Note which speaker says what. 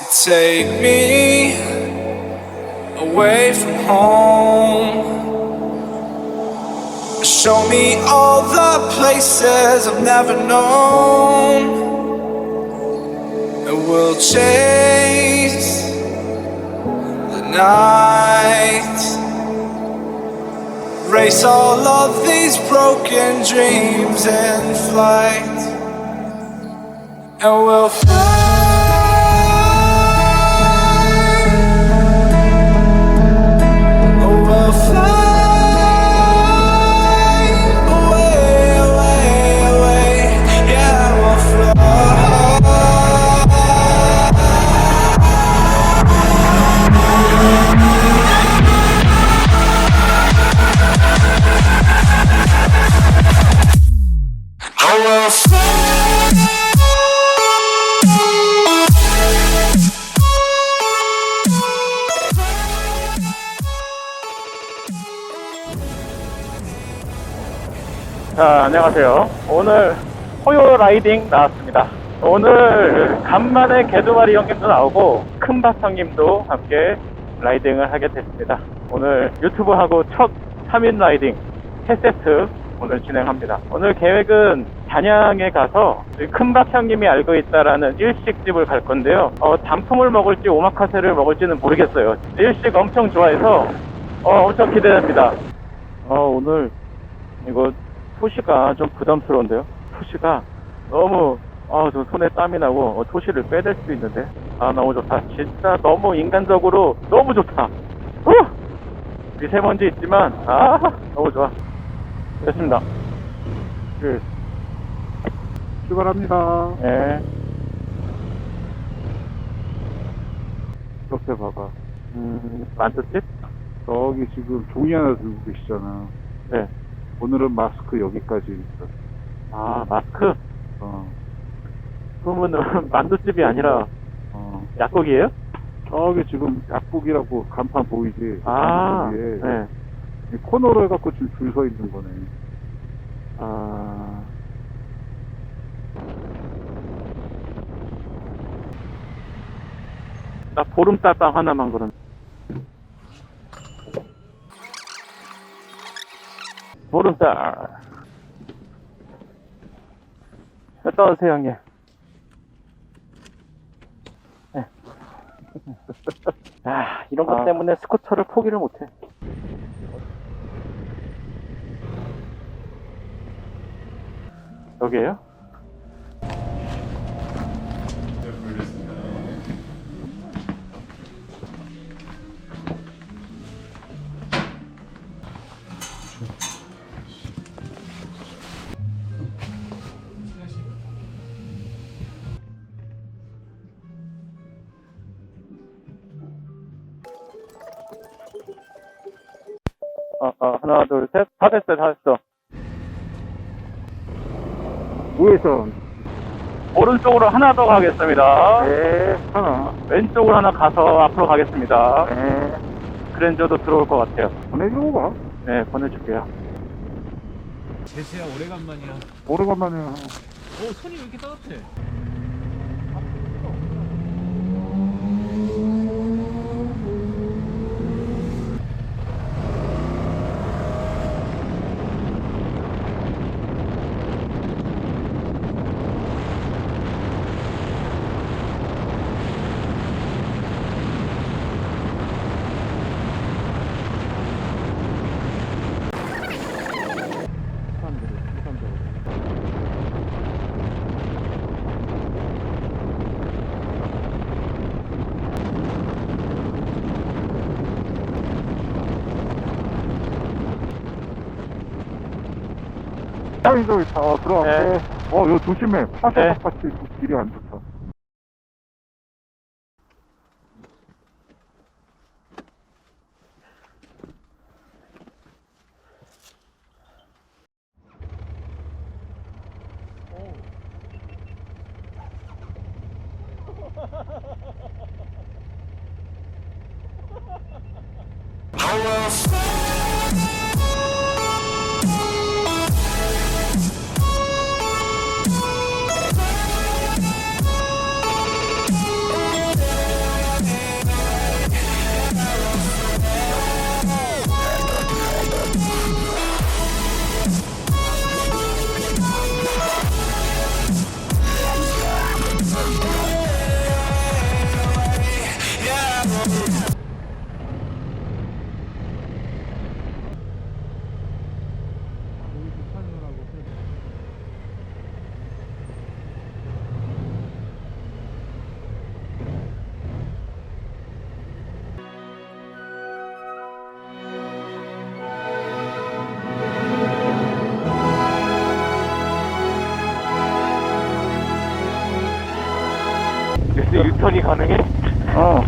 Speaker 1: Take me away from home. Show me all the places I've never known. And we'll chase the night. Race all of these broken dreams in flight. And we'll fly.
Speaker 2: 자, 안녕하세요. 오늘 호요 라이딩 나왔습니다. 오늘 간만에 개두마리 형님도 나오고 큰박 형님도 함께 라이딩을 하게 됐습니다. 오늘 유튜브하고 첫 3인 라이딩 해세트 오늘 진행합니다. 오늘 계획은 단양에 가서 큰박 형님이 알고 있다라는 일식집을 갈 건데요. 어, 단품을 먹을지 오마카세를 먹을지는 모르겠어요. 일식 엄청 좋아해서 어, 엄청 기대됩니다. 어, 오늘 이거 토시가 좀 부담스러운데요. 토시가 너무 아, 저 손에 땀이 나고 어, 토시를 빼댈 수 있는데 아 너무 좋다. 진짜 너무 인간적으로 너무 좋다. 후! 미세먼지 있지만 아 너무 좋아. 됐습니다. 그,
Speaker 3: 출발합니다.
Speaker 2: 예.
Speaker 3: 옆에 봐봐.
Speaker 2: 음, 만두집?
Speaker 3: 저기 지금 종이 하나 들고 계시잖아.
Speaker 2: 네.
Speaker 3: 오늘은 마스크 여기까지 있어.
Speaker 2: 아 마스크.
Speaker 3: 어,
Speaker 2: 그러면은 만두집이 아니라
Speaker 3: 어.
Speaker 2: 약국이에요?
Speaker 3: 저기 지금 약국이라고 간판 보이지?
Speaker 2: 아,
Speaker 3: 위에
Speaker 2: 네.
Speaker 3: 이 코너로 해갖고 지금 줄 서 있는 거네.
Speaker 2: 아. 나 보름달빵 하나만 그럼. 보름달. 갔다 오세요, 형님. 네. 아, 이런 것
Speaker 3: 아.
Speaker 2: 때문에 스쿠터를 포기를 못해. 여기에요? 어, 어, 하나, 둘, 셋. 다 됐어, 다 됐어.
Speaker 3: 우회전.
Speaker 2: 오른쪽으로 하나 더 가겠습니다.
Speaker 3: 네, 하나.
Speaker 2: 왼쪽으로 하나 가서 앞으로 가겠습니다.
Speaker 3: 네.
Speaker 2: 그랜저도 들어올 것 같아요.
Speaker 3: 보내주고 가.
Speaker 2: 네, 보내줄게요.
Speaker 4: 제세야 오래간만이야.
Speaker 3: 오래간만에.
Speaker 4: 오 손이 왜 이렇게 따뜻해?
Speaker 3: 저기 다 들어왔고.
Speaker 2: 네.
Speaker 3: 어, 이거 조심해.
Speaker 2: 네.
Speaker 3: 파사같이 길이 안 좋다.
Speaker 1: Oh, we'll
Speaker 5: 유턴이 가능해?
Speaker 2: 어